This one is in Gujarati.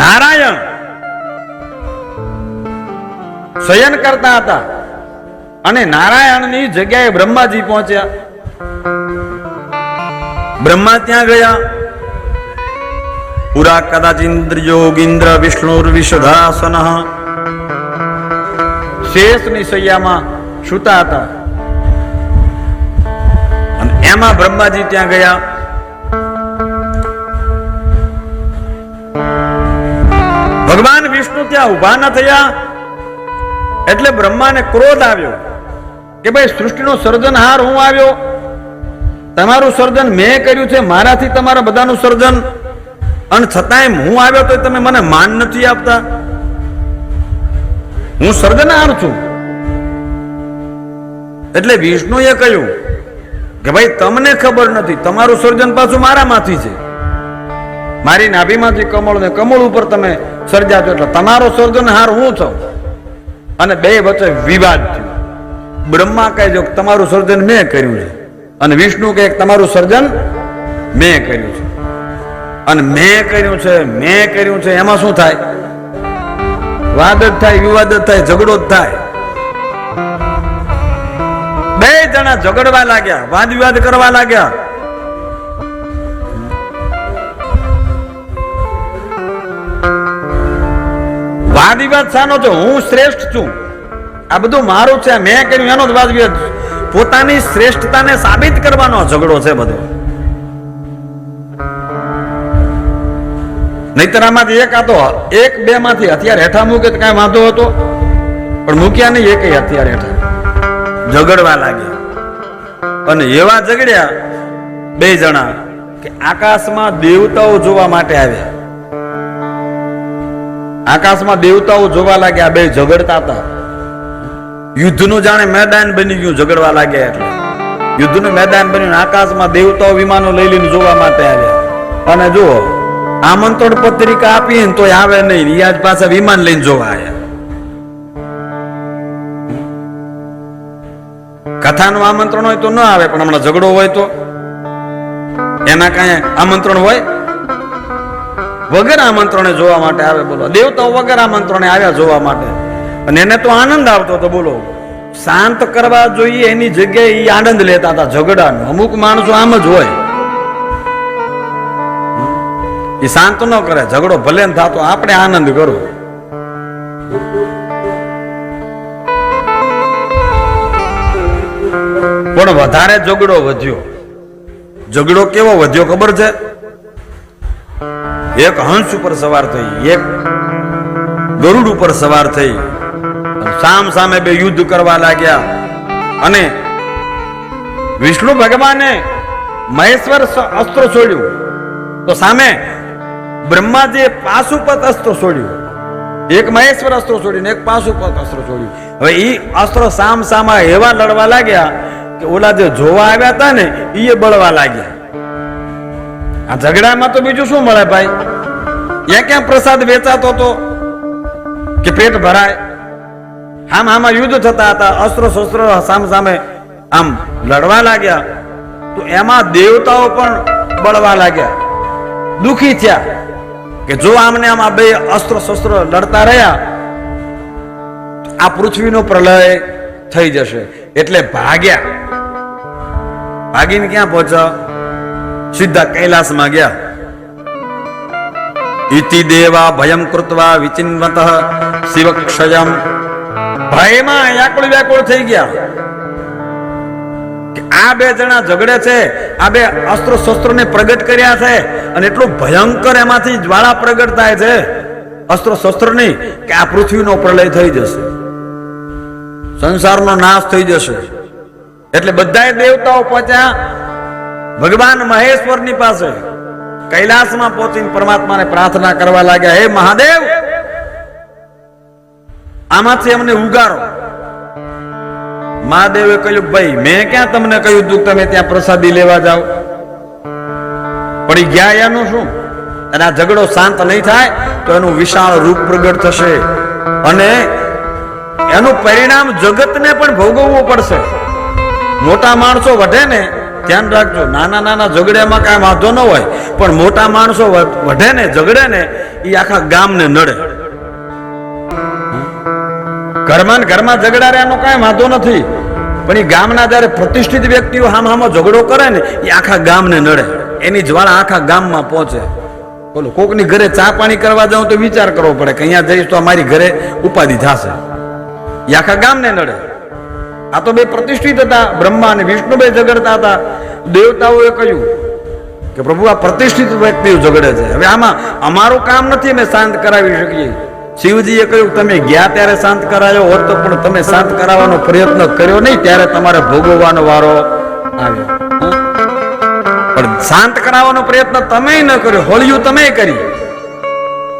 નારાયણ. શયન કરતા હતા. અને નારાયણની જગ્યાએ બ્રહ્માજી પહોંચ્યા. બ્રહ્મા ત્યાં ગયા. પુરા કદાચ ઇન્દ્ર યોગીન્દ્ર વિષ્ણુ વિષધાસન. શેષની સૈયામાં સૂતા હતા. અને એમાં બ્રહ્માજી ત્યાં ગયા. વિષ્ણુ ત્યાં ઊભા ન થયા. એટલે બ્રહ્માને ક્રોધ આવ્યો કે ભાઈ સૃષ્ટિનો સર્જનહાર હું આવ્યો? તમારું સર્જન મેં કર્યું છે, મારાથી તમારા બધાનું સર્જન. અને છતાંય હું આવ્યો તો તમે મને માન નથી આપતા. હું સર્જનહાર છું. એટલે વિષ્ણુએ કહ્યું કે ભાઈ તમને ખબર નથી, તમારું સર્જન પાછું મારામાંથી છે. મારી નાભીમાંથી કમળ કમળ ઉપર તમે સર્જાતો એટલે તમારો સર્જનહાર હું છું અને બે વચ્ચે વિવાદ થયો. બ્રહ્મા કહે છે તમારું સર્જન મેં કર્યું છે. અને વિષ્ણુ કહે તમારું સર્જન મેં કર્યું છે. અને મેં કર્યું છે, મેં કર્યું છે, એમાં શું થાય? વાદ જ થાય, વિવાદ જ થાય, ઝઘડો જ થાય. બે જણા ઝઘડવા લાગ્યા, વાદ વિવાદ કરવા લાગ્યા. વાદ વિવાદ શાનો છે હું શ્રેષ્ઠ છું, આ બધું મારું છે, મેં કર્યું, એનો જ વાદ વિવાદ પોતાની શ્રેષ્ઠતાને સાબિત કરવાનો ઝઘડો છે બધો. નહીતર આમાંથી એક આતો એક બે માંથી હથિયાર હેઠા મૂકે તો કાંઈ વાંધો હતો? પણ મૂક્યા નહીં એક હથિયાર હેઠા ઝઘડવા લાગ્યા. અને એવા ઝઘડ્યા બે જણા કે આકાશમાં દેવતાઓ જોવા માટે આવ્યા. આકાશમાં દેવતાઓ જોવા લાગ્યા બે ઝઘડતા હતા. યુદ્ધનું જાણે મેદાન બની ગયું, ઝઘડવા લાગ્યા એટલે. યુદ્ધનું મેદાન બન્યું આકાશમાં દેવતાઓ વિમાનો લઈ લઈને જોવા માટે આવ્યા. અને જુઓ, આમંત્રણ પત્રિકા આપી ને તોય આવે નહીં રિયાજ પાસે વિમાન લઈને જોવા આવ્યા. કથાનું આમંત્રણ હોય તો ન આવે, પણ હમણાં ઝઘડો હોય તો. એના કાંઈ આમંત્રણ હોય? વગર આમંત્રણે જોવા માટે આવે બોલો. દેવતાઓ વગર આમંત્રણે આવ્યા જોવા માટે. અને એને તો આનંદ આવતો હતો, બોલો. શાંત કરવા જોઈએ એની જગ્યાએ એ આનંદ લેતા હતા ઝઘડાનો. અમુક માણસો આમ જ હોય. એ શાંત ન કરે, ઝઘડો ભલે ને થતો, આપણે આનંદ કરો. પણ વધારે ઝઘડો વધ્યો. ઝઘડો કેવો વધ્યો ખબર છે? એક હંસ ઉપર સવાર થઈ, એક ગરુડ ઉપર સવાર થઈ. સામ સામે બે યુદ્ધ કરવા લાગ્યા. અને વિષ્ણુ ભગવાને મહેશ્વર અસ્ત્ર છોડ્યું. તો સામે બ્રહ્માજીએ પાશુપત અસ્ત્ર છોડ્યું. એક મહેશ્વર અસ્ત્ર છોડ્યું એક પાશુપત અસ્ત્ર છોડ્યું. હવે એ અસ્ત્ર સામ સામા એવા લડવા લાગ્યા કે ઓલા જે જોવા આવ્યા હતા ને એ બળવા લાગ્યા. આ ઝઘડામાં તો બીજું શું મળે ભાઈ? ત્યાં ક્યાં પ્રસાદ વેચાતો હતો કે પેટ ભરાય? આમ આમાં યુદ્ધ થતા હતા અસ્ત્ર શસ્ત્ર સામ સામે આમ લડવા લાગ્યા. તો એમાં દેવતાઓ પણ બળવા લાગ્યા. દુખી થયા કે જો આમને આમ આ બે અસ્ત્ર શસ્ત્ર લડતા રહ્યા આ પૃથ્વીનો પ્રલય થઈ જશે. એટલે ભાગ્યા. ભાગીને ક્યાં પહોંચ્યા? સીધા કૈલાસમાં ગયા. ઇતિ દેવા ભયમ કૃત્વા વિચિન્વત શિવક્ષયમ. ભયમાં વ્યાકુળ વ્યાકુળ થઈ ગયા. આ બે જણા ઝઘડે છે, આ બે અસ્ત્ર શસ્ત્રોને પ્રગટ કર્યા છે, અને એટલું ભયંકર એમાંથી જ્વાળા પ્રગટ થાય છે, અસ્ત્ર શસ્ત્રની કે આ પૃથ્વીનો પ્રલય થઈ જશે. સંસારનો નાશ થઈ જશે. એટલે બધા દેવતાઓ પહોંચ્યા ભગવાન મહેશ્વરની પાસે કૈલાસમાં પહોંચીને પરમાત્માને પ્રાર્થના કરવા લાગ્યા, હે મહાદેવ, આમાંથી અમને ઉગારો. મહાદેવે કહ્યું, ભાઈ, મેં ક્યાં તમને કહ્યું તું તમે ત્યાં પ્રસાદી લેવા જાઓ. પડી ગયા એનું શું? અને આ ઝઘડો શાંત નહીં થાય, તો એનું વિશાળ રૂપ પ્રગટ થશે. અને એનું પરિણામ જગતને પણ ભોગવવું પડશે. મોટા માણસો વધે ને ધ્યાન રાખજો. નાના નાના ઝઘડામાં કાંઈ વાંધો ન હોય, પણ મોટા માણસો વઢે ને, ઝઘડે ને એ આખા ગામને નડે. ઘરમાં ઘરમાં ઝઘડા રહે કાંઈ વાંધો નથી, પણ એ ગામના જ્યારે પ્રતિષ્ઠિત વ્યક્તિઓ હામ હામો ઝઘડો કરે ને એ આખા ગામને નડે. એની જ્વાળા આખા ગામમાં પહોંચે. બોલો, કોકની ઘરે ચા પાણી કરવા જાઉં તો વિચાર કરવો પડે કે અહીંયા જઈશ તો અમારી ઘરે ઉપાધિ થશે. એ આખા ગામને નડે. આ તો બે પ્રતિષ્ઠિત હતા, બ્રહ્મા અને વિષ્ણુ બે ઝઘડતા હતા. દેવતાઓએ કહ્યું કે પ્રભુ, આ પ્રતિષ્ઠિત વ્યક્તિઓ ઝઘડે છે. હવે આમાં અમારું કામ નથી અમે શાંત કરાવી શકીએ. શિવજીએ કહ્યું, તમે ગયા ત્યારે શાંત કરાયો હોત તો પણ તમે શાંત કરાવવાનો પ્રયત્ન કર્યો નહીં, ત્યારે તમારે ભોગવવાનો વારો આવ્યો. પણ શાંત કરાવવાનો પ્રયત્ન તમે ન કર્યો, હોળિયું તમે કરી.